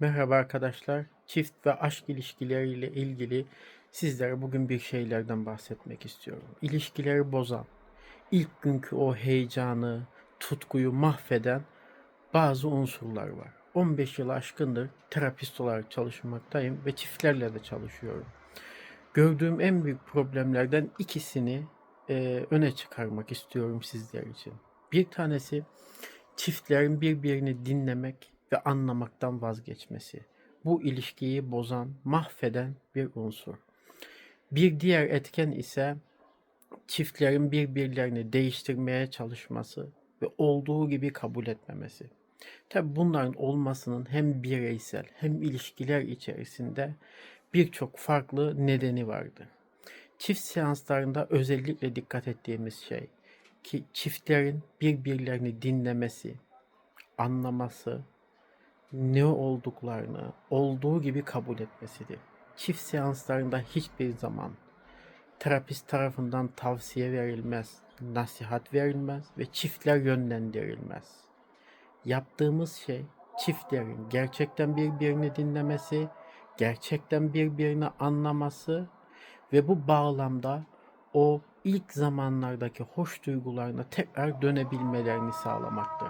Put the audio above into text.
Merhaba arkadaşlar. Çift ve aşk ilişkileriyle ilgili sizlere bugün bir şeylerden bahsetmek istiyorum. İlişkileri bozan, ilk günkü o heyecanı, tutkuyu mahveden bazı unsurlar var. 15 yıl aşkındır terapist olarak çalışmaktayım ve çiftlerle de çalışıyorum. Gördüğüm en büyük problemlerden ikisini eee, öne çıkarmak istiyorum sizler için. Bir tanesi çiftlerin birbirini dinlemek ve anlamaktan vazgeçmesi. Bu ilişkiyi bozan, mahveden bir unsur. Bir diğer etken ise çiftlerin birbirlerini değiştirmeye çalışması ve olduğu gibi kabul etmemesi. Tabi bunların olmasının hem bireysel hem ilişkiler içerisinde birçok farklı nedeni vardır. Çift seanslarında özellikle dikkat ettiğimiz şey ki çiftlerin birbirlerini dinlemesi, anlaması, ne olduklarını olduğu gibi kabul etmesidir. Çift seanslarında hiçbir zaman terapist tarafından tavsiye verilmez, nasihat verilmez ve çiftler yönlendirilmez. Yaptığımız şey çiftlerin gerçekten birbirini dinlemesi, gerçekten birbirini anlaması ve bu bağlamda o ilk zamanlardaki hoş duygularına tekrar dönebilmelerini sağlamaktır.